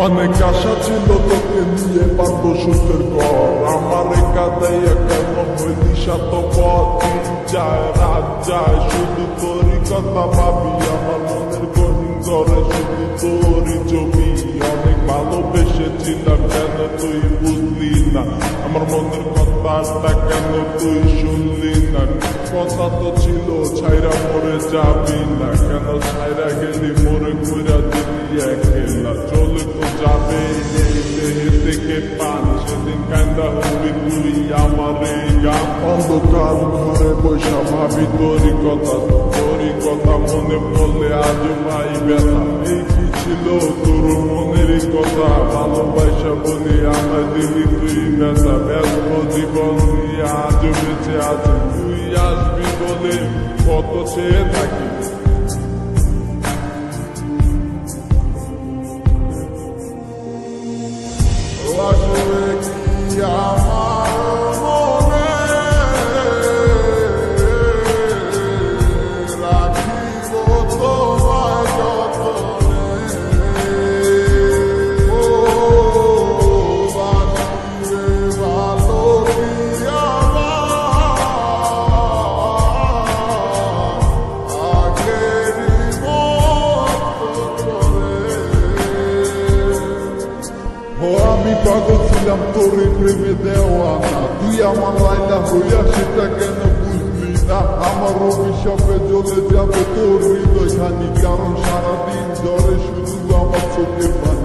অনেক আশা ছিল তোকে নিয়ে পারব সুখের ঘর আমার কাদাইয়া কেন হইলি শত দিন যায় রাত যায় শুধু তোরই কথা ভাবি আমার মনের গহীন ঘরে শুধু তোরই ছবি অনেক ভালোবেসেছিলাম কেন তুই বুঝলি না আমার মনের কথাটা কেন তুই শুনলি না কথা তো ছিল ছাইরা মরে যাবি না কেন ছাইরা গেলি মরে কইরা দিলি একলা চলে তো যাবে থেকে পান সেদিন কান্দা হবি তুই আমার এই গান অন্ধকার ঘরে বৈশা ভাবি তোরই কথা তোরই কথা মনে পড়লে আজ ভাই ব্যথা এই কি ছিল তোর মনেরই কথা ভালোবাসা বলি আমার দিলি তুই ব্যথা ব্যস্ত জীবন নিয়ে আজ বেঁচে আছে তুই আসবি বলে কত চেয়ে থাকি পাগল ছিলাম তোর প্রেমে দেওয়া না তুই আমার লাইলা হইয়া সেটা কেন বুঝলি না আমার অভিশাপে জ্বলে যাবে তোর হৃদয় খানি কারণ সারাদিন জ্বরে শুধু আমার চোখে পানি